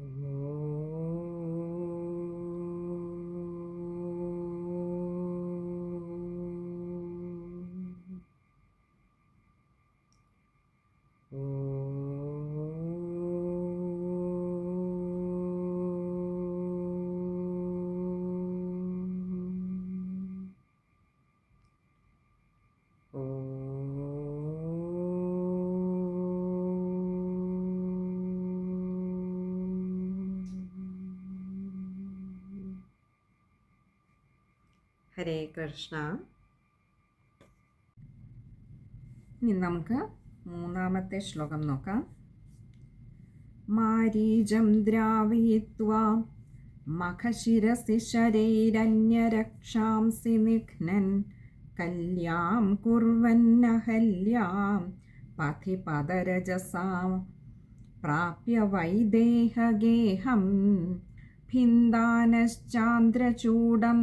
Mm-hmm. ഹരേ കൃഷ്ണ. ഇനി നമുക്ക് മൂന്നാമത്തെ ശ്ലോകം നോക്കാം. മാരീജം ദ്രാവയിത്വാ മഖശിരസി ശരൈരന്യരക്ഷാംസി നിഘ്നൻ കല്യാം കുർവന്നഹല്യാം പഥി പദരജസാം പ്രാപ്യ വൈദേഹഗേഹം ഭിന്ദാനശ്ചാന്ദ്രചൂടം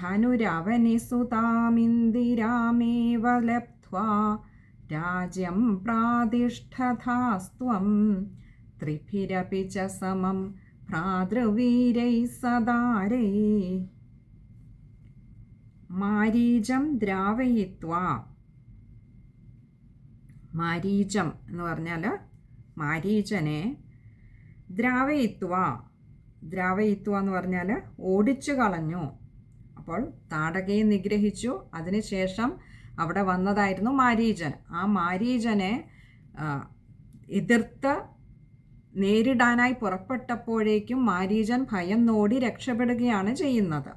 ധനുരവനി സുതാമിന്ദിരാമേവ ലബ്ധ്വാ രാജ്യം പ്രാതിഷ്ഠതാസ്ത്വം ത്രിഭിരപി ച സമം ഭ്രാതൃവീരൈ സദാരൈ. മാരീജം ദ്രാവയിത്വാ. മാരീജം എന്ന് പറഞ്ഞാൽ മാരീചനെ ദ്രാവയിത്വ. ദ്രാവയിത്വ എന്ന് പറഞ്ഞാൽ ഓടിച്ചു കളഞ്ഞു അപ്പോൾ താടകയെ നിഗ്രഹിച്ചു. അതിനുശേഷം അവിടെ വന്നതായിരുന്നു മാരീജൻ. ആ മാരീജനെ എതിർത്ത് നേരിടാനായി പുറപ്പെട്ടപ്പോഴേക്കും മാരീജൻ ഭയം നോടി രക്ഷപ്പെടുകയാണ് ചെയ്യുന്നത്.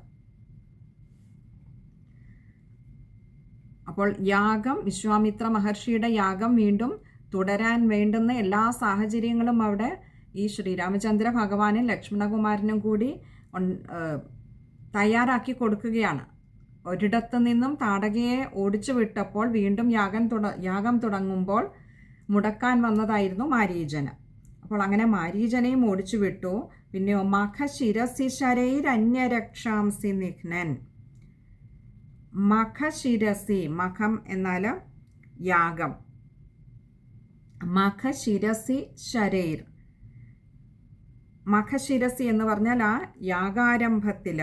അപ്പോൾ യാഗം വിശ്വാമിത്ര മഹർഷിയുടെ യാഗം വീണ്ടും തുടരാൻ വേണ്ടുന്ന എല്ലാ സാഹചര്യങ്ങളും അവിടെ ഈ ശ്രീരാമചന്ദ്ര ഭഗവാനും ലക്ഷ്മണകുമാരനും കൂടി തയ്യാറാക്കി കൊടുക്കുകയാണ്. ഒരിടത്തു നിന്നും താടകയെ ഓടിച്ചു വിട്ടപ്പോൾ വീണ്ടും യാഗം തുട യാഗം തുടങ്ങുമ്പോൾ മുടക്കാൻ വന്നതായിരുന്നു മാരീജന. അപ്പോൾ അങ്ങനെ മാരീജനെയും ഓടിച്ചു വിട്ടു പിന്നെ മഖ ശിരസി ശരൈരന്യരക്ഷാംസി നിഘ്നൻ. മഖ ശിരസി മഖം എന്നാൽ യാഗം. മഖ ശിരസി ശരൈർ. മഖശിരസി എന്ന് പറഞ്ഞാൽ ആ യാഗാരംഭത്തിൽ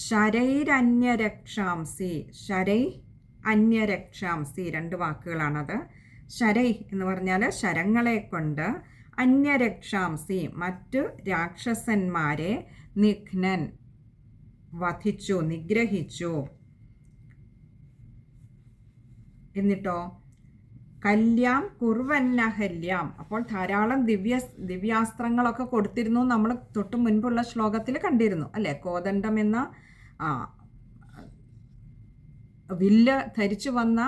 ശരൈരന്യരക്ഷാംസി ശരൈ അന്യരക്ഷാംസി രണ്ട് വാക്കുകളാണത്. ശരൈ എന്ന് പറഞ്ഞാൽ ശരങ്ങളെ കൊണ്ട് അന്യരക്ഷാംസി മറ്റു രാക്ഷസന്മാരെ നിഘ്നൻ വധിച്ചു നിഗ്രഹിച്ചു. എന്നിട്ടോ? കല്യാം കുർവന്നഹല്യാം അപ്പോൾ ധാരാളം ദിവ്യ ദിവ്യാസ്ത്രങ്ങളൊക്കെ കൊടുത്തിരുന്നു നമ്മൾ തൊട്ട് മുൻപുള്ള ശ്ലോകത്തിൽ കണ്ടിരുന്നു. അല്ലേ? കോദണ്ഡം എന്ന വില്ല് ധരിച്ചു വന്ന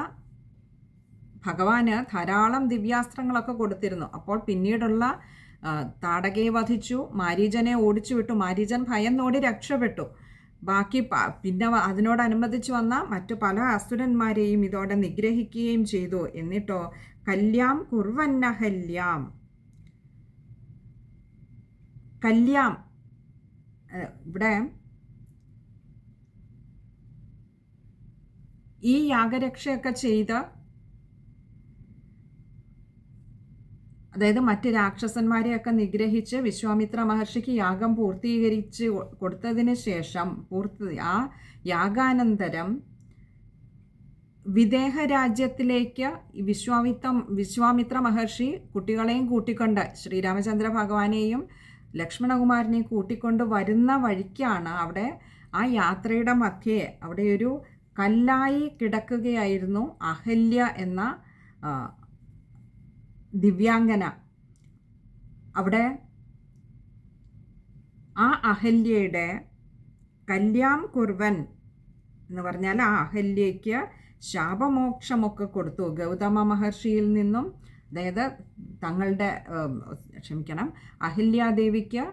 ഭഗവാന് ധാരാളം ദിവ്യാസ്ത്രങ്ങളൊക്കെ കൊടുത്തിരുന്നു. അപ്പോൾ പിന്നീടുള്ള താടകയെ വധിച്ചു മാരീജനെ ഓടിച്ചു വിട്ടു മാരീജൻ ഭയം നോടി രക്ഷപ്പെട്ടു. ബാക്കി പിന്നെ അതിനോടനുബന്ധിച്ച് വന്ന മറ്റു പല അസുരന്മാരെയും ഇതോടെ നിഗ്രഹിക്കുകയും ചെയ്തു. എന്നിട്ടോ കല്യാം കുർവന്നഹല്യാം കല്യാം ഇവിടെ ഈ യാഗരക്ഷയൊക്കെ ചെയ്ത് അതായത് മറ്റ് രാക്ഷസന്മാരെയൊക്കെ നിഗ്രഹിച്ച് വിശ്വാമിത്ര മഹർഷിക്ക് യാഗം പൂർത്തീകരിച്ച് കൊടുത്തതിന് ശേഷം പൂർത്തി ആ യാഗാനന്തരം വിദേഹ രാജ്യത്തിലേക്ക് വിശ്വാമിത്ര വിശ്വാമിത്ര മഹർഷി കുട്ടികളെയും കൂട്ടിക്കൊണ്ട് ശ്രീരാമചന്ദ്ര ഭഗവാനെയും ലക്ഷ്മണകുമാരനെയും കൂട്ടിക്കൊണ്ട് വരുന്ന വഴിക്കാണ് അവിടെ ആ യാത്രയുടെ മധ്യേ അവിടെ ഒരു കല്ലായി കിടക്കുകയായിരുന്നു അഹല്യ എന്ന ദിവ്യാംഗന. അവിടെ ആ അഹല്യയുടെ കല്യാം കുർവൻ എന്ന് പറഞ്ഞാൽ ആ അഹല്യയ്ക്ക് ശാപമോക്ഷമൊക്കെ കൊടുത്തു. ഗൗതമ മഹർഷിയിൽ നിന്നും അതായത് തങ്ങളുടെ ക്ഷമിക്കണം അഹല്യാദേവിക്ക്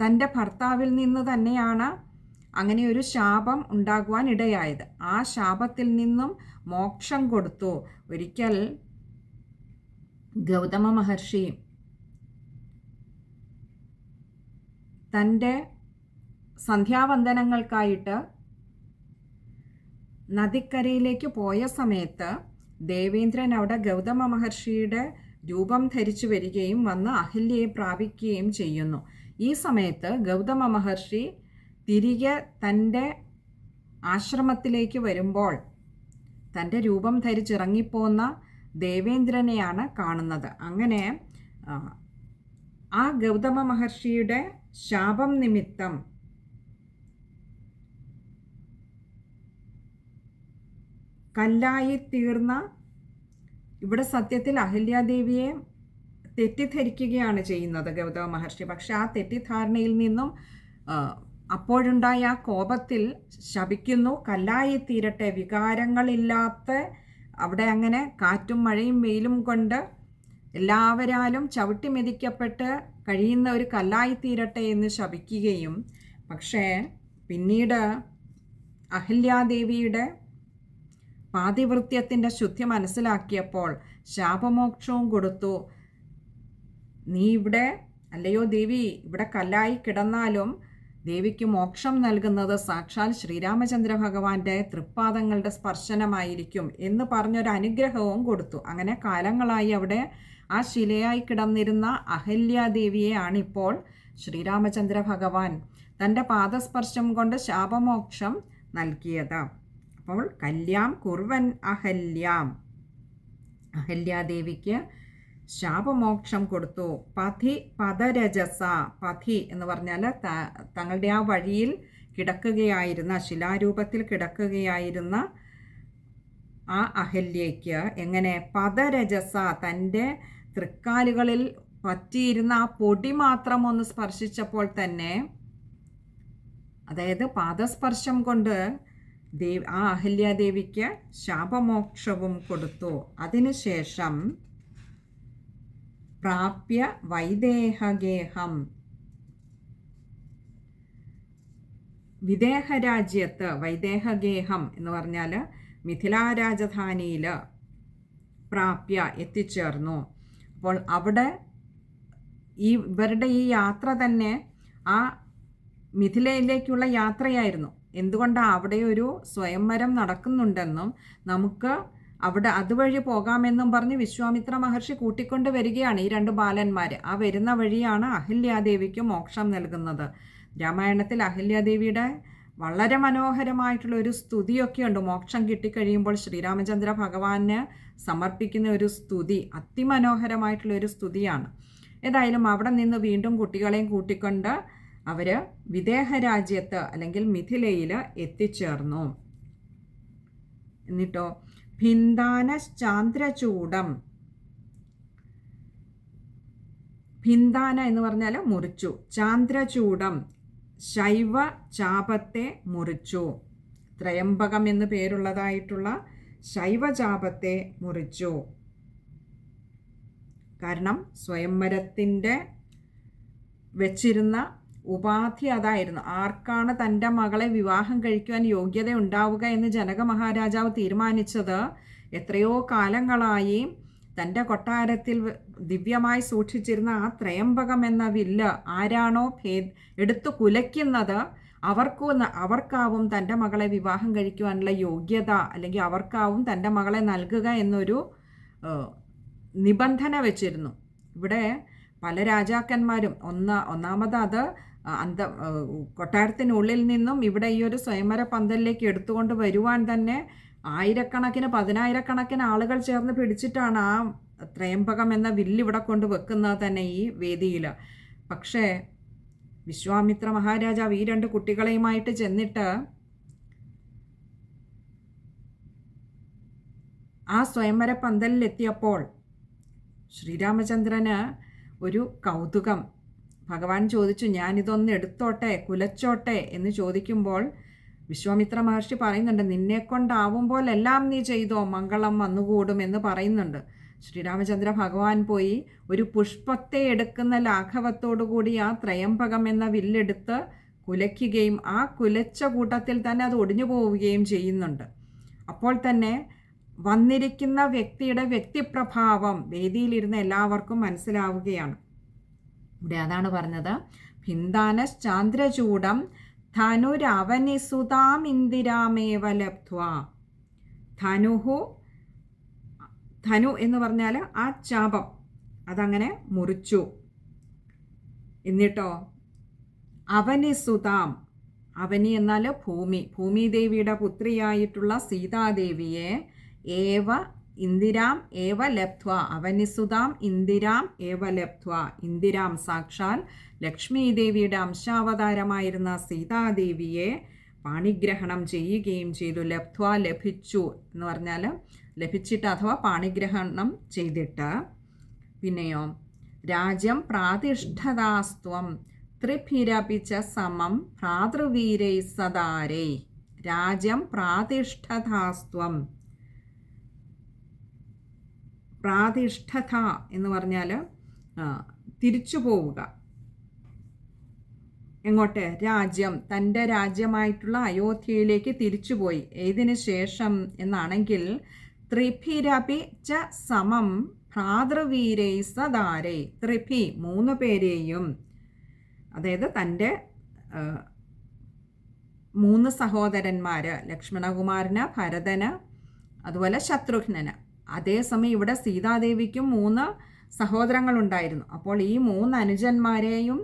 തന്റെ ഭർത്താവിൽ നിന്ന് തന്നെയാണ് അങ്ങനെ ഒരു ശാപം ഉണ്ടാകുവാൻ ഇടയായത്. ആ ശാപത്തിൽ നിന്നും മോക്ഷം കൊടുത്തു. ഒരിക്കൽ ഗൗതമ മഹർഷി തന്റെ സന്ധ്യാവന്ദനങ്ങൾക്കായിട്ട് നദിക്കരയിലേക്ക് പോയ സമയത്ത് ദേവേന്ദ്രൻ അവിടെ ഗൗതമ മഹർഷിയുടെ രൂപം ധരിച്ചു വരികയും വന്ന് അഹല്യയെ പ്രാപിക്കുകയും ചെയ്യുന്നു. ഈ സമയത്ത് ഗൗതമ മഹർഷി തിരികെ തന്റെ ആശ്രമത്തിലേക്ക് വരുമ്പോൾ തന്റെ രൂപം ധരിച്ചിറങ്ങിപ്പോന്ന ദേവേന്ദ്രനെയാണ് കാണുന്നത്. അങ്ങനെ ആ ഗൗതമ മഹർഷിയുടെ ശാപം നിമിത്തം കല്ലായി തീർന്ന ഇവിടെ സത്യത്തിൽ അഹല്യാദേവിയെ തെറ്റിദ്ധരിക്കുകയാണ് ചെയ്യുന്നത് ഗൗതമ മഹർഷി. പക്ഷെ ആ തെറ്റിദ്ധാരണയിൽ നിന്നും അപ്പോഴുണ്ടായ കോപത്തിൽ ശപിക്കുന്നു. കല്ലായി തീരട്ടെ വികാരങ്ങളില്ലാത്ത അവിടെ അങ്ങനെ കാറ്റും മഴയും വെയിലും കൊണ്ട് എല്ലാവരാലും ചവിട്ടി മെതിക്കപ്പെട്ട് കഴിയുന്ന ഒരു കല്ലായി തീരട്ടെ എന്ന് ശപിക്കുകയും. പക്ഷേ പിന്നീട് അഹല്യാദേവിയുടെ പാതിവൃത്യത്തിന്റെ ശുദ്ധി മനസ്സിലാക്കിയപ്പോൾ ശാപമോക്ഷവും കൊടുത്തു. നീ ഇവിടെ അല്ലയോ ദേവി ഇവിടെ കല്ലായി കിടന്നാലും ദേവിക്ക് മോക്ഷം നൽകുന്നത് സാക്ഷാൽ ശ്രീരാമചന്ദ്ര ഭഗവാന്റെ തൃപ്പാദങ്ങളുടെ സ്പർശനമായിരിക്കും എന്ന് പറഞ്ഞൊരു അനുഗ്രഹവും കൊടുത്തു. അങ്ങനെ കാലങ്ങളായി അവിടെ ആ ശിലയായി കിടന്നിരുന്ന അഹല്യാദേവിയെയാണിപ്പോൾ ശ്രീരാമചന്ദ്ര ഭഗവാൻ തന്റെ പാദസ്പർശം കൊണ്ട് ശാപമോക്ഷം നൽകിയത്. അപ്പോൾ കല്യാം കുർവൻ അഹല്യാം. അഹല്യാദേവിക്ക് ശാപമോക്ഷം കൊടുത്തു. പഥി പദരജസ പഥി എന്ന് പറഞ്ഞാൽ തങ്ങളുടെ ആ വഴിയിൽ കിടക്കുകയായിരുന്ന ശിലാരൂപത്തിൽ കിടക്കുകയായിരുന്ന ആ അഹല്യയ്ക്ക് എങ്ങനെ? പദരജസ തന്റെ തൃക്കാലുകളിൽ പറ്റിയിരുന്ന ആ പൊടി മാത്രം ഒന്ന് സ്പർശിച്ചപ്പോൾ തന്നെ അതായത് പാദസ്പർശം കൊണ്ട് ദേവി ആ അഹല്യാദേവിക്ക് ശാപമോക്ഷവും കൊടുത്തു. അതിനുശേഷം പ്രാപ്യ വൈദേഹഗേഹം. വിദേഹരാജ്യത്ത് വൈദേഹഗേഹം എന്ന് പറഞ്ഞാൽ മിഥിലാരാജധാനിയിൽ പ്രാപ്യ എത്തിച്ചേർന്നു. അപ്പോൾ അവിടെ ഈ ഇവരുടെ ഈ യാത്ര തന്നെ ആ മിഥിലയിലേക്കുള്ള യാത്രയായിരുന്നു. എന്തുകൊണ്ടാണ് അവിടെ ഒരു സ്വയംവരം നടക്കുന്നുണ്ടെന്നും നമുക്ക് അവിടെ അതുവഴി പോകാമെന്നും പറഞ്ഞ് വിശ്വാമിത്ര മഹർഷി കൂട്ടിക്കൊണ്ട് വരികയാണ് ഈ രണ്ട് ബാലന്മാർ ആ വരുന്ന വഴിയാണ് അഹില്യാദേവിക്ക് മോക്ഷം നൽകുന്നത്. രാമായണത്തിൽ അഹല്യാദേവിയുടെ വളരെ മനോഹരമായിട്ടുള്ള ഒരു സ്തുതിയൊക്കെയുണ്ട്. മോക്ഷം കിട്ടിക്കഴിയുമ്പോൾ ശ്രീരാമചന്ദ്ര ഭഗവാന് സമർപ്പിക്കുന്ന ഒരു സ്തുതി അതിമനോഹരമായിട്ടുള്ള ഒരു സ്തുതിയാണ്. ഏതായാലും അവിടെ നിന്ന് വീണ്ടും കുട്ടികളെയും കൂട്ടിക്കൊണ്ട് അവർ വിദേഹ രാജ്യത്ത് അല്ലെങ്കിൽ മിഥിലയിൽ എത്തിച്ചേർന്നു. എന്നിട്ടോ? ഭിന്ദാനശ്ചാന്ദ്രചൂടം ഭിന്ദാന എന്ന് പറഞ്ഞാൽ മുറിച്ചു. ചാന്ദ്രചൂടം ശൈവ ചാപത്തെ മുറിച്ചു. ത്രയംബകം എന്ന് പേരുള്ളതായിട്ടുള്ള ശൈവചാപത്തെ മുറിച്ചു. കാരണം സ്വയംവരത്തിന്റെ വെച്ചിരുന്ന ഉപാധി അതായിരുന്നു. ആർക്കാണ് തന്റെ മകളെ വിവാഹം കഴിക്കുവാൻ യോഗ്യത ഉണ്ടാവുക എന്ന് ജനക മഹാരാജാവ് തീരുമാനിച്ചത്? എത്രയോ കാലങ്ങളായി തന്റെ കൊട്ടാരത്തിൽ ദിവ്യമായി സൂക്ഷിച്ചിരുന്ന ആ ത്രയംബകം എന്ന വില്ല് ആരാണോ ഭേ എടുത്തു കുലയ്ക്കുന്നത് അവർക്കു അവർക്കാവും തന്റെ മകളെ വിവാഹം കഴിക്കുവാനുള്ള യോഗ്യത അല്ലെങ്കിൽ അവർക്കാവും തന്റെ മകളെ നൽകുക എന്നൊരു നിബന്ധന വെച്ചിരുന്നു. ഇവിടെ പല രാജാക്കന്മാരും ഒന്ന ഒന്നാമത് അത് അന്ത കൊട്ടാരത്തിനുള്ളിൽ നിന്നും ഇവിടെ ഈ ഒരു സ്വയംവര പന്തലിലേക്ക് എടുത്തുകൊണ്ട് വരുവാൻ തന്നെ ആയിരക്കണക്കിന് പതിനായിരക്കണക്കിന് ആളുകൾ ചേർന്ന് പിടിച്ചിട്ടാണ് ആ ത്രയംബകം എന്ന വില്ല് ഇവിടെ കൊണ്ട് വെക്കുന്നത് തന്നെ ഈ വേദിയിൽ പക്ഷേ വിശ്വാമിത്ര മഹാരാജാവ് ഈ രണ്ട് കുട്ടികളെയുമായിട്ട് ചെന്നിട്ട് ആ സ്വയംവര പന്തലിലെത്തിയപ്പോൾ ശ്രീരാമചന്ദ്രന് ഒരു കൗതുകം ഭഗവാൻ ചോദിച്ചു ഞാനിതൊന്ന് എടുത്തോട്ടെ കുലച്ചോട്ടെ? എന്ന് ചോദിക്കുമ്പോൾ വിശ്വാമിത്ര മഹർഷി പറയുന്നുണ്ട് നിന്നെ കൊണ്ടാവുമ്പോൾ എല്ലാം നീ ചെയ്തോ മംഗളം വന്നുകൂടും എന്ന് പറയുന്നുണ്ട്. ശ്രീരാമചന്ദ്ര ഭഗവാൻ പോയി ഒരു പുഷ്പത്തെ എടുക്കുന്ന ലാഘവത്തോടു കൂടി ആ ത്രയംബകം എന്ന വില്ലെടുത്ത് കുലയ്ക്കുകയും ആ കുലച്ച കൂട്ടത്തിൽ തന്നെ അത് ഒടിഞ്ഞു പോവുകയും ചെയ്യുന്നുണ്ട്. അപ്പോൾ തന്നെ വന്നിരിക്കുന്ന വ്യക്തിയുടെ വ്യക്തിപ്രഭാവം വേദിയിലിരുന്ന എല്ലാവർക്കും മനസ്സിലാവുകയാണ്. ഇവിടെ അതാണ് പറഞ്ഞത്. ഭിന്ദാനശ്ചാന്ദ്രചൂടം ധനുരവനിസുതാമിന്ദിരാമേവ ലബ്ധ്വ. ധനുഹു ധനു എന്ന് പറഞ്ഞാൽ ആ ചാപം അതങ്ങനെ മുറിച്ചു. എന്നിട്ടോ? അവനി സുതാം അവനി എന്നാൽ ഭൂമി. ഭൂമിദേവിയുടെ പുത്രിയായിട്ടുള്ള സീതാദേവിയെ ഏവ ഇന്ദിരാം ഏവ ലബ്ധ്വ അവനിസുതാം ഇന്ദിരാം ഏവ ലബ്ധ്വ. ഇന്ദിരാം സാക്ഷാൽ ലക്ഷ്മീദേവിയുടെ അംശാവതാരമായിരുന്ന സീതാദേവിയെ പാണിഗ്രഹണം ചെയ്യുകയും ചെയ്തു. ലബ്ധ്വ ലഭിച്ചു എന്ന് പറഞ്ഞാൽ ലഭിച്ചിട്ട് അഥവാ പാണിഗ്രഹണം ചെയ്തിട്ട്. പിന്നെയോ രാജ്യം പ്രാതിഷ്ഠതാസ്ത്വം ത്രിഭിരപിച്ച സമം ഭ്രാതൃവീരൈ സദാരേ രാജ്യം പ്രാതിഷ്ഠതാസ്ത്വം പ്രാതിഷ്ഠത എന്ന് പറഞ്ഞാൽ തിരിച്ചു പോവുക. എങ്ങോട്ട്? രാജ്യം. തന്റെ രാജ്യമായിട്ടുള്ള അയോധ്യയിലേക്ക് തിരിച്ചുപോയി ഏതിന് ശേഷം എന്നാണെങ്കിൽ ത്രിഭിരപി ച സമം ഭ്രാതൃവീരൈ സദാരെ ത്രിഭി മൂന്ന് പേരെയും അതായത് തന്റെ മൂന്ന് സഹോദരന്മാർ ലക്ഷ്മണകുമാരന് ഭരതന് അതുപോലെ ശത്രുഘ്നന്. അതേസമയം ഇവിടെ സീതാദേവിക്കും മൂന്ന് സഹോദരങ്ങളുണ്ടായിരുന്നു. അപ്പോൾ ഈ മൂന്ന് അനുജന്മാരെയും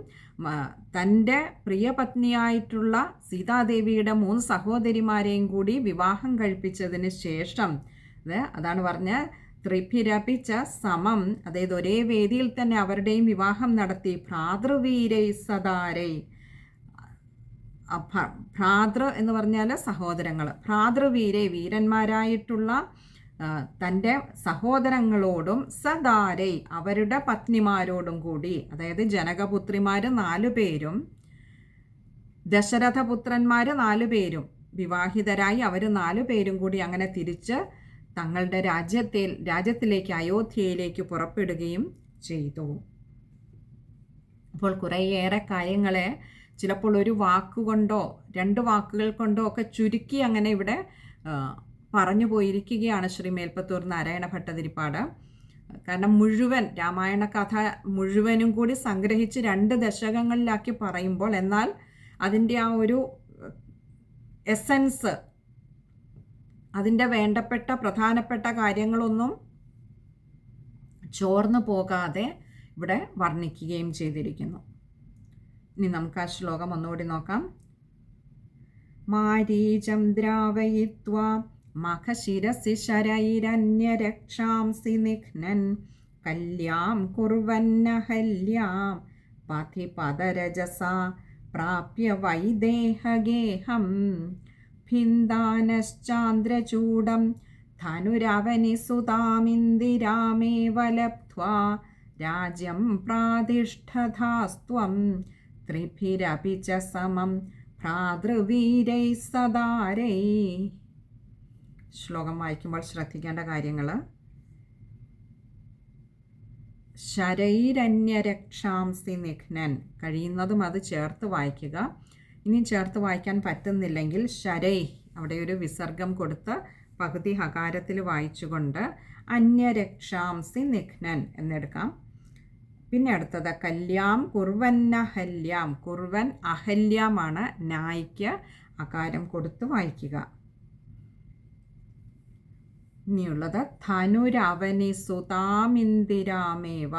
തന്റെ പ്രിയപത്നിയായിട്ടുള്ള സീതാദേവിയുടെ മൂന്ന് സഹോദരിമാരെയും കൂടി വിവാഹം കഴിപ്പിച്ചതിന് ശേഷം അതാണ് പറഞ്ഞ ത്രിഭിരപിച്ച സമം അതായത് ഒരേ വേദിയിൽ തന്നെ അവരുടെയും വിവാഹം നടത്തി. ഭ്രാതൃവീരൈ സദാരൈ. ഭ്രാതൃ എന്ന് പറഞ്ഞാൽ സഹോദരങ്ങൾ ഭ്രാതൃവീരെ വീരന്മാരായിട്ടുള്ള തന്റെ സഹോദരങ്ങളോടും സദാരൈ അവരുടെ പത്നിമാരോടും കൂടി അതായത് ജനകപുത്രിമാർ നാലു പേരും ദശരഥപുത്രന്മാർ നാലു പേരും വിവാഹിതരായി അവർ നാലു പേരും കൂടി അങ്ങനെ തിരിച്ച് തങ്ങളുടെ രാജ്യത്തെ രാജ്യത്തിലേക്ക് അയോധ്യയിലേക്ക് പുറപ്പെടുകയും ചെയ്തു. അപ്പോൾ കുറേയേറെ കാര്യങ്ങളെ ചിലപ്പോൾ ഒരു വാക്കുകൊണ്ടോ രണ്ട് വാക്കുകൾ കൊണ്ടോ ഒക്കെ ചുരുക്കി അങ്ങനെ ഇവിടെ പറഞ്ഞു പോയിരിക്കുകയാണ് ശ്രീ മേൽപ്പത്തൂർ നാരായണ ഭട്ടതിരിപ്പാട്. കാരണം മുഴുവൻ രാമായണ കഥ മുഴുവനും കൂടി സംഗ്രഹിച്ച് രണ്ട് ദശകങ്ങളിലാക്കി പറയുമ്പോൾ എന്നാൽ അതിന്റെ ആ ഒരു എസൻസ് അതിന്റെ വേണ്ടപ്പെട്ട പ്രധാനപ്പെട്ട കാര്യങ്ങളൊന്നും ചോർന്നു പോകാതെ ഇവിടെ വർണിക്കുകയും ചെയ്തിരിക്കുന്നു. ഇനി നമുക്ക് ആ ശ്ലോകം ഒന്നുകൂടി നോക്കാം. മാരീചം ദ്രാവയിത്വ മഖശിരസി ശരൈരന്യരക്ഷാംസി നിഘ്നൻ. കല്യാം കുർവന്നഹല്യാം പഥിപദരജസ പ്രാപ്യ വൈദേഹഗേഹം. ഭിന്ദാനശ്ചാന്ദ്രചൂടം ധനുരവനിസുതാമിന്ദിരാമേവ ലബ്ധ്വാ രാജ്യം പ്രാതിഷ്ഠതാസ്ത്വം ത്രിഭിരപി ച സമം ഭ്രാതൃവീരൈ സദാരൈ. ശ്ലോകം വായിക്കുമ്പോൾ ശ്രദ്ധിക്കേണ്ട കാര്യങ്ങൾ. ശരൈരന്യരക്ഷാംസി നിഘ്നൻ. കഴിയുന്നതും അത് ചേർത്ത് വായിക്കുക. ഇനി ചേർത്ത് വായിക്കാൻ പറ്റുന്നില്ലെങ്കിൽ ശരൈ അവിടെ ഒരു വിസർഗം കൊടുത്ത് പകുതി ഹകാരത്തിൽ വായിച്ചുകൊണ്ട് അന്യരക്ഷാംസി നിഘ്നൻ എന്നെടുക്കാം. പിന്നെ അടുത്തത് കല്യാം കുർവന്നഹല്യാം കുർവൻ അഹല്യാമാണ് നായിക്ക്. അകാരം കൊടുത്ത് വായിക്കുക. ഇനിയുള്ളത്. ധനുരവനി സുതാമിന്ദിരാമേവ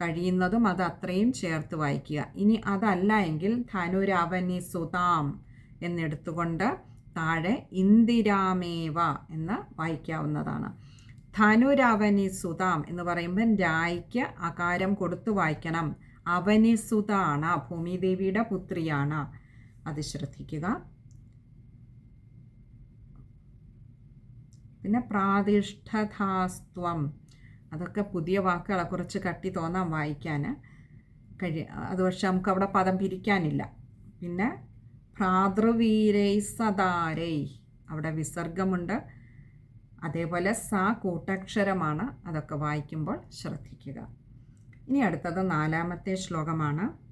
കഴിയുന്നതും അത് അത്രയും ചേർത്ത് വായിക്കുക. ഇനി അതല്ല എങ്കിൽ ധനുരവനി സുതാം എന്നെടുത്തുകൊണ്ട് താഴെ ഇന്ദിരാമേവ എന്ന് വായിക്കാവുന്നതാണ്. ധനുരവനി സുതാം എന്ന് പറയുമ്പോൾ രായ്ക്ക് അകാരം കൊടുത്ത് വായിക്കണം. അവനി സുതാണ് ഭൂമിദേവിയുടെ പുത്രിയാണ്. അത് ശ്രദ്ധിക്കുക. പിന്നെ പ്രാതിഷ്ഠതാസ്ത്വം. അതൊക്കെ പുതിയ വാക്കുകളെ. കുറച്ച് കട്ടി തോന്നാൻ വായിക്കാൻ കഴി അത് പക്ഷെ നമുക്ക് അവിടെ പദം പിരിക്കാനില്ല. പിന്നെ ഭ്രാതൃവീരൈ സദാരൈ അവിടെ വിസർഗമുണ്ട്. അതേപോലെ സ കൂട്ടക്ഷരമാണ്. അതൊക്കെ വായിക്കുമ്പോൾ ശ്രദ്ധിക്കുക. ഇനി അടുത്തത് നാലാമത്തെ ശ്ലോകമാണ്.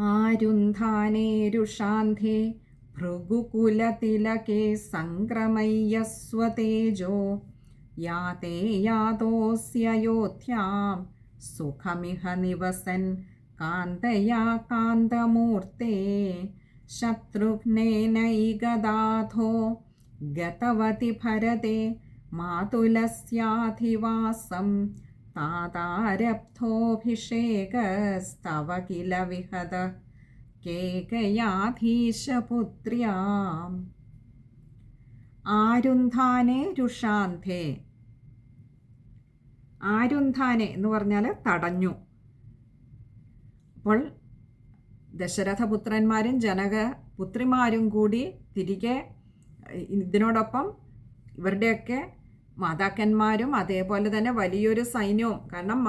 ആരുന്ധാനേരുഷാന്ധേ ഭൃഗുകുലതിലകേ സംക്രമയ്യസ്വതേജോ യാതേ യാതോസ്യയോധ്യാം സുഖമിഹ നിവസൻ കാന്തയാ കാന്തമൂർത്തേ ശത്രുഘ്നേനൈകദാധോ ഗതവതി ഭരതേ മാതുലസ്യാധിവാസം താതാരബ്ധോഭിഷേകസ്തവ കില വിഹത കേകയാധീശപുത്ര്യാം. ആരുന്ധാനെ രുഷാന്ധേ. ആരുന്ധാനെ എന്ന് പറഞ്ഞാൽ തടഞ്ഞു. അപ്പോൾ ദശരഥപുത്രന്മാരും ജനകപുത്രിമാരും കൂടി തിരികെ ഇതിനോടൊപ്പം ഇവരുടെയൊക്കെ മാതാക്കന്മാരും അതേപോലെ തന്നെ വലിയൊരു സൈന്യവും കാരണം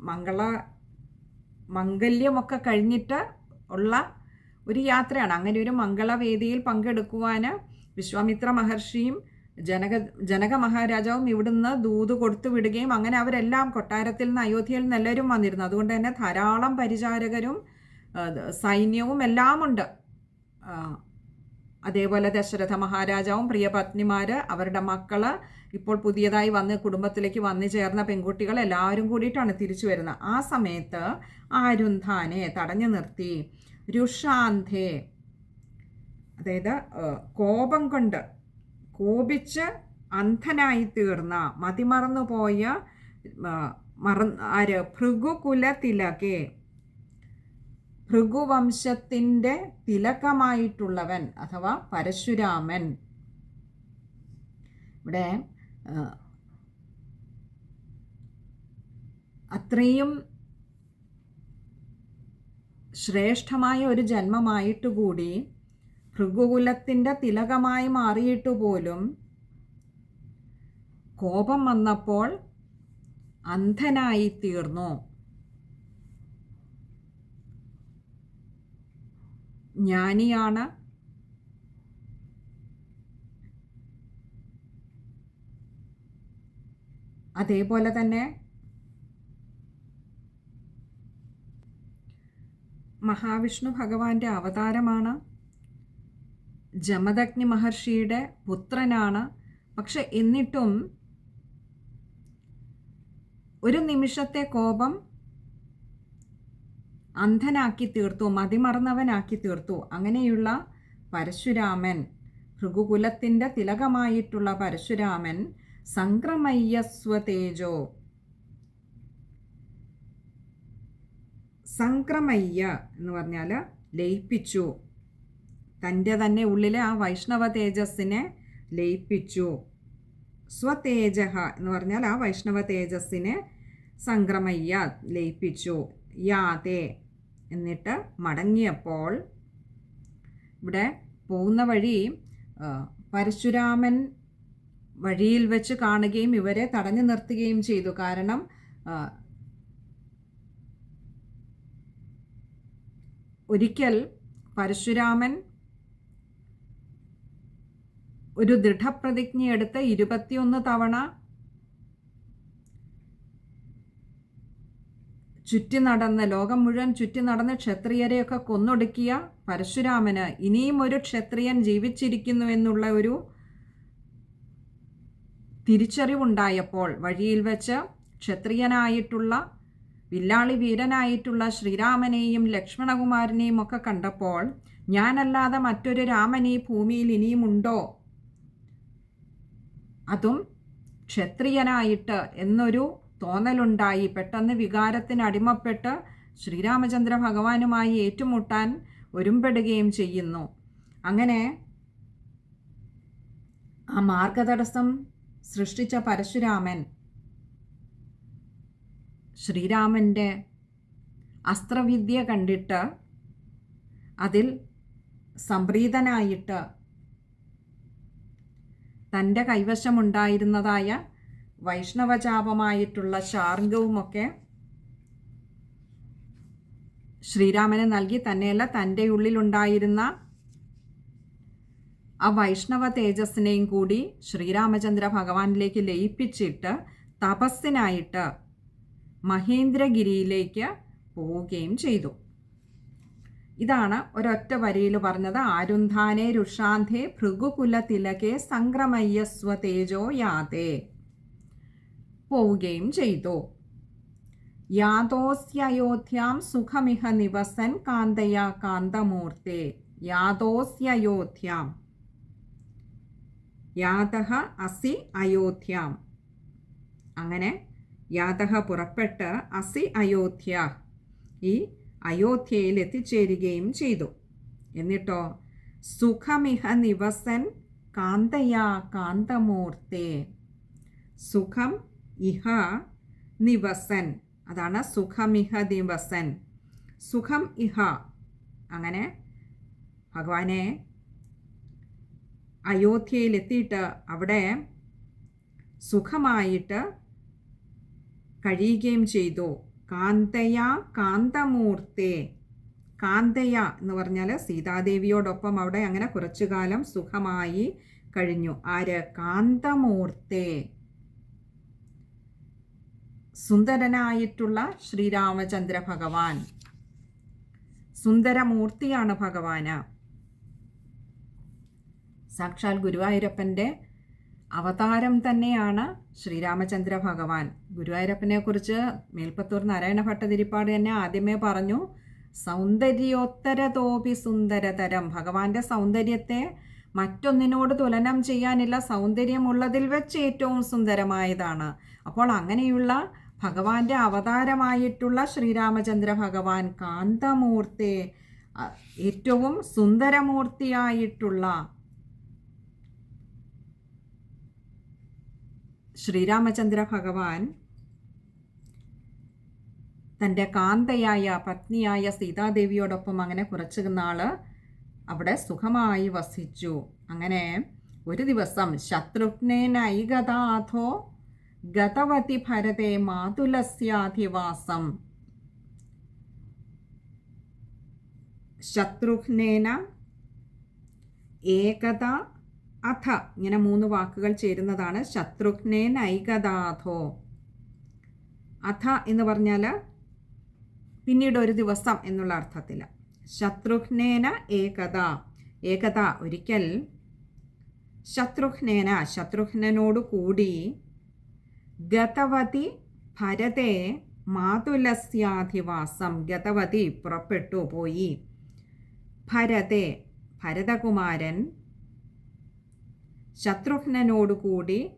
മംഗള മംഗല്യമൊക്കെ കഴിഞ്ഞിട്ട് ഉള്ള ഒരു യാത്രയാണ്. അങ്ങനെ ഒരു മംഗളവേദിയിൽ പങ്കെടുക്കുവാൻ വിശ്വാമിത്ര മഹർഷിയും ജനക ജനക മഹാരാജാവും ഇവിടുന്ന് ദൂത് കൊടുത്തു വിടുകയും അങ്ങനെ അവരെല്ലാം കൊട്ടാരത്തിൽ നിന്ന് അയോധ്യയിൽ നിന്ന് എല്ലാവരും വന്നിരുന്നു. അതുകൊണ്ട് തന്നെ ധാരാളം പരിചാരകരും സൈന്യവും എല്ലാം ഉണ്ട് അതേപോലെ ദശരഥ മഹാരാജാവും പ്രിയപത്നിമാർ അവരുടെ മക്കൾ ഇപ്പോൾ പുതിയതായി വന്ന് കുടുംബത്തിലേക്ക് വന്നു ചേർന്ന പെൺകുട്ടികൾ എല്ലാവരും കൂടിയിട്ടാണ് തിരിച്ചു വരുന്നത്. ആ സമയത്ത് ആരുന്ധാനെ തടഞ്ഞു നിർത്തി. രുഷാന്ധേ. അതായത് കോപം കൊണ്ട് കോപിച്ച് അന്ധനായി തീർന്ന മതിമറന്നു പോയ മറ ആര്? ഭൃഗുകുല തിലകെ ഭൃഗുവംശത്തിന്റെ തിലകമായിട്ടുള്ളവൻ അഥവാ പരശുരാമൻ. ഇവിടെ അത്രയും ശ്രേഷ്ഠമായ ഒരു ജന്മമായിട്ട് കൂടി ഭൃഗുകുലത്തിന്റെ തിലകമായി മാറിയിട്ട് പോലും കോപം വന്നപ്പോൾ അന്ധനായി തീർന്നു ജ്ഞാനിയാണ്. അതേപോലെ തന്നെ മഹാവിഷ്ണു ഭഗവാന്റെ അവതാരമാണ്. ജമദഗ്നി മഹർഷിയുടെ പുത്രനാണ്. പക്ഷെ എന്നിട്ടും ഒരു നിമിഷത്തെ കോപം അന്ധനാക്കി തീർത്തു മതിമറന്നവനാക്കി തീർത്തു. അങ്ങനെയുള്ള പരശുരാമൻ ഭൃഗുകുലത്തിന്റെ തിലകമായിട്ടുള്ള പരശുരാമൻ സംക്രമയ്യസ്വതേജോ സംക്രമയ്യ എന്ന് പറഞ്ഞാൽ ലയിപ്പിച്ചു. തന്റെ തന്നെ ഉള്ളിലെ ആ വൈഷ്ണവ തേജസ്സിനെ ലയിപ്പിച്ചു. സ്വതേജഹ എന്ന് പറഞ്ഞാൽ ആ വൈഷ്ണവ തേജസ്സിനെ സംക്രമയ്യ ലയിപ്പിച്ചു. യാതേ എന്നിട്ട് മടങ്ങിയപ്പോൾ ഇവിടെ പോകുന്ന വഴി പരശുരാമൻ വഴിയിൽ വെച്ച് കാണുകയും ഇവരെ തടഞ്ഞു നിർത്തുകയും ചെയ്തു. കാരണം ഒരിക്കൽ പരശുരാമൻ ഒരു ദൃഢപ്രതിജ്ഞയെടുത്ത് ഇരുപത്തിയൊന്ന് തവണ ചുറ്റി നടന്ന് ലോകം മുഴുവൻ ചുറ്റി നടന്ന് ക്ഷത്രിയരെയൊക്കെ കൊന്നൊടുക്കിയ പരശുരാമന് ഇനിയും ഒരു ക്ഷത്രിയൻ ജീവിച്ചിരിക്കുന്നു എന്നുള്ള ഒരു തിരിച്ചറിവുണ്ടായപ്പോൾ വഴിയിൽ വെച്ച് ക്ഷത്രിയനായിട്ടുള്ള വില്ലാളി വീരനായിട്ടുള്ള ശ്രീരാമനെയും ലക്ഷ്മണകുമാരനെയും ഒക്കെ കണ്ടപ്പോൾ ഞാനല്ലാതെ മറ്റൊരു രാമൻ ഈ ഭൂമിയിൽ ഇനിയുമുണ്ടോ? അതും ക്ഷത്രിയനായിട്ട് എന്നൊരു തോന്നലുണ്ടായി. പെട്ടെന്ന് വികാരത്തിന് അടിമപ്പെട്ട് ശ്രീരാമചന്ദ്ര ഭഗവാനുമായി ഏറ്റുമുട്ടാൻ ഒരുമ്പെടുകയും ചെയ്യുന്നു. അങ്ങനെ ആ മാർഗതടസ്സം സൃഷ്ടിച്ച പരശുരാമൻ ശ്രീരാമന്റെ അസ്ത്രവിദ്യ കണ്ടിട്ട് അതിൽ സംപ്രീതനായിട്ട് തന്റെ കൈവശമുണ്ടായിരുന്നതായ വൈഷ്ണവചാപമായിട്ടുള്ള ശാർഗവുമൊക്കെ ശ്രീരാമന് നൽകി തന്നെയല്ല തന്റെ ഉള്ളിലുണ്ടായിരുന്ന ആ വൈഷ്ണവ തേജസ്സിനെയും കൂടി ശ്രീരാമചന്ദ്ര ഭഗവാനിലേക്ക് ലയിപ്പിച്ചിട്ട് തപസ്സിനായിട്ട് മഹേന്ദ്രഗിരിയിലേക്ക് പോവുകയും ചെയ്തു. ഇതാണ് ഒരൊറ്റ വരിയിൽ പറഞ്ഞത്. ആരുന്ധാനെ രുഷാന്ധേ ഭൃഗുകുല തിലകെ സംക്രമയ്യസ്വ തേജോ യാതേ. പോവുകയും ചെയ്തു. യാതോസ്യയോധ്യാം സുഖമിഹ നിവസൻ കാന്തയ കാന്തമൂർത്തെ. യാതോസ്യയോധ്യാം. യാതഹ അസി അയോധ്യാം. അങ്ങനെ യാതഹ പുറപ്പെട്ട് അസി അയോധ്യ. ഈ അയോധ്യയിൽ എത്തിച്ചേരുകയും ചെയ്തു. എന്നിട്ടോ സുഖമിഹ നിവസൻ കാന്തയാ കാന്തമൂർത്തേ. സുഖം ഇഹ നിവസൻ. അതാണ് സുഖമിഹ ദിവസൻ സുഖം ഇഹ. അങ്ങനെ ഭഗവാനെ അയോധ്യയിലെത്തിയിട്ട് അവിടെ സുഖമായിട്ട് കഴിയുകയും ചെയ്തു. കാന്തയാ കാന്തമൂർത്തേ. കാന്തയ എന്ന് പറഞ്ഞാൽ സീതാദേവിയോടൊപ്പം അവിടെ അങ്ങനെ കുറച്ചു കാലം സുഖമായി കഴിഞ്ഞു. ആര്? കാന്തമൂർത്തേ. സുന്ദരനായിട്ടുള്ള ശ്രീരാമചന്ദ്ര ഭഗവാൻ. സുന്ദരമൂർത്തിയാണ് ഭഗവാന്. സാക്ഷാൽ ഗുരുവായൂരപ്പന്റെ അവതാരം തന്നെയാണ് ശ്രീരാമചന്ദ്ര ഭഗവാൻ. ഗുരുവായൂരപ്പനെ കുറിച്ച് മേൽപ്പത്തൂർ നാരായണ ഭട്ടതിരിപ്പാട് തന്നെ ആദ്യമേ പറഞ്ഞു സൗന്ദര്യോത്തരതോപി സുന്ദരതരം. ഭഗവാന്റെ സൗന്ദര്യത്തെ മറ്റൊന്നിനോട് തുലനം ചെയ്യാനില്ല സൗന്ദര്യമുള്ളതിൽ വെച്ച് ഏറ്റവും സുന്ദരമായതാണ്. അപ്പോൾ അങ്ങനെയുള്ള ഭഗവാന്റെ അവതാരമായിട്ടുള്ള ശ്രീരാമചന്ദ്ര ഭഗവാൻ കാന്തമൂർത്തി ഏറ്റവും സുന്ദരമൂർത്തിയായിട്ടുള്ള ശ്രീരാമചന്ദ്ര ഭഗവാൻ തന്റെ കാന്തയായ പത്നിയായ സീതാദേവിയോടൊപ്പം അങ്ങനെ കുറച്ച് നാൾ അവിടെ സുഖമായി വസിച്ചു. അങ്ങനെ ഒരു ദിവസം ശത്രുഘ്നേനൈകഥാഥോ ഗതവതി ഭരതേ മാതുലസ്യാധിവാസം. ശത്രുഘ്നേന ഏകത അഥ ഇങ്ങനെ മൂന്ന് വാക്കുകൾ ചേരുന്നതാണ്. ശത്രുഘ്നേ നൈകദാഥോ അഥ എന്ന് പറഞ്ഞാൽ പിന്നീട് ഒരു ദിവസം എന്നുള്ള അർത്ഥത്തിൽ. ശത്രുഘ്നേന ഏകത ഏകത ഒരിക്കൽ ശത്രുഘ്നേന ശത്രുഘ്നോടു കൂടി ഗതവതി ഭരതേ മാതുലസ്യാധിവാസം. ഗതവതി പുറപ്പെട്ടു പോയി. ഭരതേ ഭരതകുമാരൻ ശത്രുഘ്നനോടുകൂടി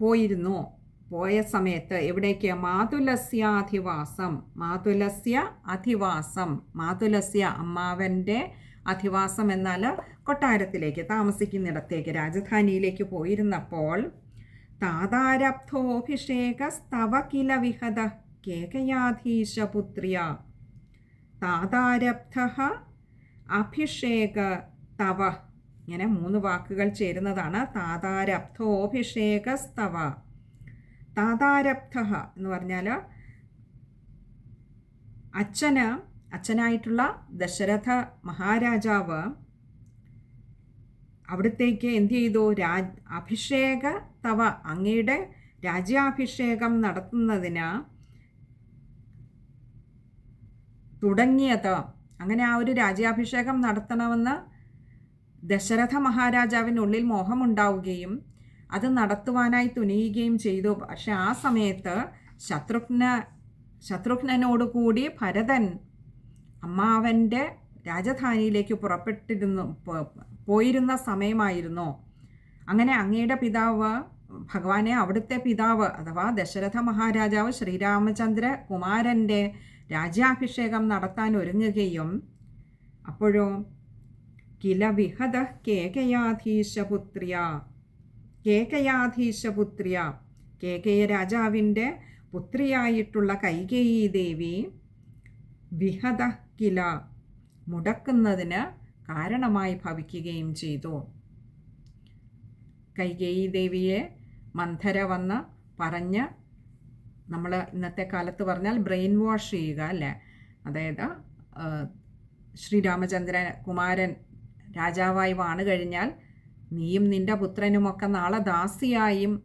പോയിരുന്നു. പോയ സമയത്ത് എവിടേക്ക്? മാതുലസ്യാധിവാസം. മാതുലസ്യ അധിവാസം. മാതുലസ്യ അമ്മാവന്റെ അധിവാസം എന്നാൽ കൊട്ടാരത്തിലേക്ക് താമസിക്കുന്നിടത്തേക്ക് രാജധാനിയിലേക്ക് പോയിരുന്നപ്പോൾ താതാരബ്ധോഭിഷേകസ്തവ കില വിഹത കേകയാധീശപുത്രിയ താതാരബ്ധ അഭിഷേക തവ ഇങ്ങനെ മൂന്ന് വാക്കുകൾ ചേരുന്നതാണ്. താതാരബ്ധോഭിഷേകസ്തവ താതാരബ്ധ എന്ന് പറഞ്ഞാൽ അച്ഛന് അച്ഛനായിട്ടുള്ള ദശരഥ മഹാരാജാവ് അവിടത്തേക്ക് എന്ത് ചെയ്തു? രാജ് അഭിഷേക തവ അങ്ങയുടെ രാജ്യാഭിഷേകം നടത്തുന്നതിന് തുടങ്ങിയത്. അങ്ങനെ ആ ഒരു രാജ്യാഭിഷേകം നടത്തണമെന്ന് ദശരഥ മഹാരാജാവിനുള്ളിൽ മോഹമുണ്ടാവുകയും അത് നടത്തുവാനായി തുനിയുകയും ചെയ്തു. പക്ഷെ ആ സമയത്ത് ശത്രുഘ്ന ശത്രുഘ്നോടുകൂടി ഭരതൻ അമ്മാവന്റെ രാജധാനിയിലേക്ക് പുറപ്പെട്ടിരുന്നു പോയിരുന്ന സമയമായിരുന്നു. അങ്ങനെ അങ്ങയുടെ പിതാവ് ഭഗവാനെ അവിടുത്തെ പിതാവ് അഥവാ ദശരഥ മഹാരാജാവ് ശ്രീരാമചന്ദ്ര കുമാരന്റെ രാജ്യാഭിഷേകം നടത്താൻ ഒരുങ്ങുകയും അപ്പോഴോ കില വിഹത കേകയാധീശപുത്രിയ. കേകയാധീശപുത്രിയ. കേകയ രാജാവിന്റെ പുത്രിയായിട്ടുള്ള കൈകേയി ദേവി വിഹത കില മുടക്കുന്നതിന് കാരണമായി ഭവിക്കുകയും ചെയ്തു. കൈകേയി ദേവിയെ മന്ധര വന്ന് പറഞ്ഞ് നമ്മൾ ഇന്നത്തെ കാലത്ത് പറഞ്ഞാൽ ബ്രെയിൻ വാഷ് ചെയ്യുക അല്ലേ? അതായത് ശ്രീരാമചന്ദ്രൻ കുമാരൻ രാജാവായി വാണു കഴിഞ്ഞാൽ നീയും നിന്റെ പുത്രനുമൊക്കെ നാളെ ദാസിയായും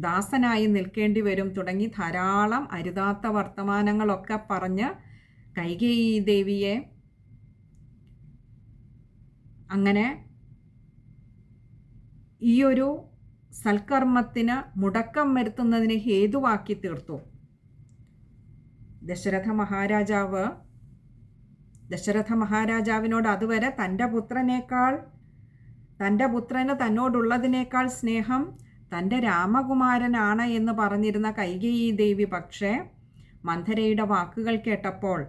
ദാസനായും നിൽക്കേണ്ടി വരും തുടങ്ങി ധാരാളം അരുതാത്ത വർത്തമാനങ്ങളൊക്കെ പറഞ്ഞ് കൈകേയി ദേവിയെ അങ്ങനെ ഈ ഒരു സൽക്കർമ്മത്തിന് മുടക്കം വരുത്തുന്നതിന് ഹേതുവാക്കി തീർത്തു. ദശരഥ മഹാരാജാവ് ദശരഥ മഹാരാജാവിനോട് അതുവരെ തന്റെ പുത്രനേക്കാൾ തന്റെ പുത്രന് തന്നോടുള്ളതിനേക്കാൾ സ്നേഹം തന്റെ രാമകുമാരനാണ് എന്ന് പറഞ്ഞിരുന്ന കൈകേയി ദേവി പക്ഷേ മന്ധരയുടെ വാക്കുകൾ കേട്ടപ്പോൾ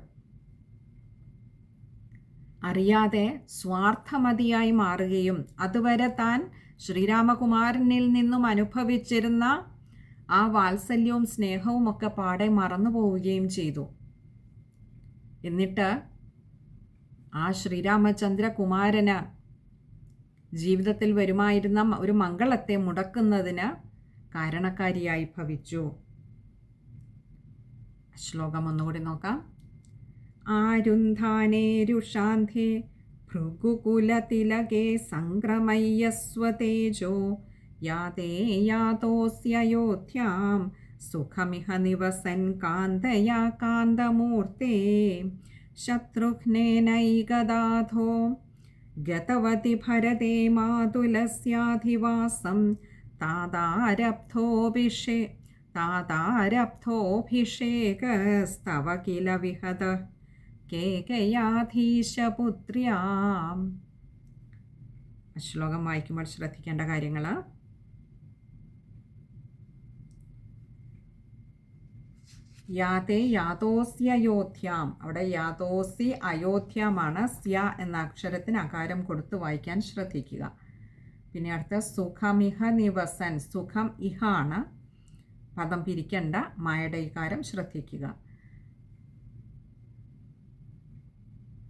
അറിയാതെ സ്വാർത്ഥമതിയായി മാറുകയും അതുവരെ താൻ ശ്രീരാമകുമാരനിൽ നിന്നും അനുഭവിച്ചിരുന്ന ആ വാത്സല്യവും സ്നേഹവും ഒക്കെ പാടെ മറന്നു പോവുകയും ചെയ്തു. എന്നിട്ട് ആ ശ്രീരാമചന്ദ്ര കുമാരന് ജീവിതത്തിൽ വരുമായിരുന്ന ഒരു മംഗളത്തെ മുടക്കുന്നതിന് കാരണക്കാരിയായി ഭവിച്ചു. ശ്ലോകം ഒന്നുകൂടി നോക്കാം. ആരുന്ധാനേരുഷാന്ധേ ഭൃഗുകുലതിലകേ സംക്രമയ്യസ്വതേജോ യാതേ യാതോസ്യയോധ്യാം സുഖമിഹ നിവസൻ കാന്തയാ കാന്തമൂർത്തേ. ശത്രുഘ്നേനൈകദാധോ ഗതവതി ഭരതേ മാതുലസ്യാധിവാസം താതാരബ്ധോഭിഷേ താതാരബ്ധോഭിഷേകസ്തവ കില വിഹത കേകയാധീശപുത്ര്യാം. ശ്ലോകം വായിക്കുമ്പോൾ ശ്രദ്ധിക്കേണ്ട കാര്യങ്ങൾ യാതേ യാതോസ്യ അയോധ്യാം അവിടെ യാതോസി അയോധ്യമാണ് സ്യ എന്ന അക്ഷരത്തിന് അകാരം കൊടുത്ത് വായിക്കാൻ ശ്രദ്ധിക്കുക. പിന്നെ അടുത്ത സുഖമിഹ നിവസൻ സുഖം ഇഹ ആണ് പദം പിരിക്കേണ്ട മായയുടെ ശ്രദ്ധിക്കുക.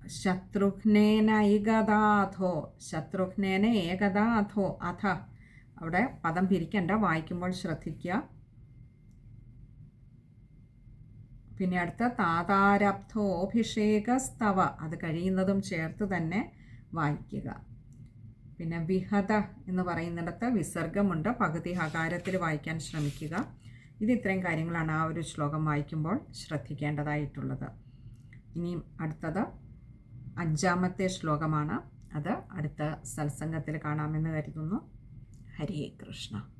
ശത്രുഘ്നേന ഏകദാഥോ ശത്രുഘ്നേന ഏകദാഥോ അഥ. അവിടെ പദം പിരിക്കേണ്ട വായിക്കുമ്പോൾ ശ്രദ്ധിക്കുക. പിന്നെ അടുത്ത താതാരബ്ധോഭിഷേകസ്തവ അത് കഴിയുന്നതും ചേർത്ത് തന്നെ വായിക്കുക. പിന്നെ വിഹത എന്ന് പറയുന്നിടത്ത് വിസർഗമുണ്ട്. പകുതി ഹകാരത്തിൽ വായിക്കാൻ ശ്രമിക്കുക. ഇത് ഇത്രയും കാര്യങ്ങളാണ് ആ ഒരു ശ്ലോകം വായിക്കുമ്പോൾ ശ്രദ്ധിക്കേണ്ടതായിട്ടുള്ളത്. ഇനിയും അടുത്തത് അഞ്ചാമത്തെ ശ്ലോകമാണ്. അത് അടുത്ത സത്സംഗത്തിൽ കാണാമെന്ന് കരുതുന്നു. ഹരേ കൃഷ്ണ.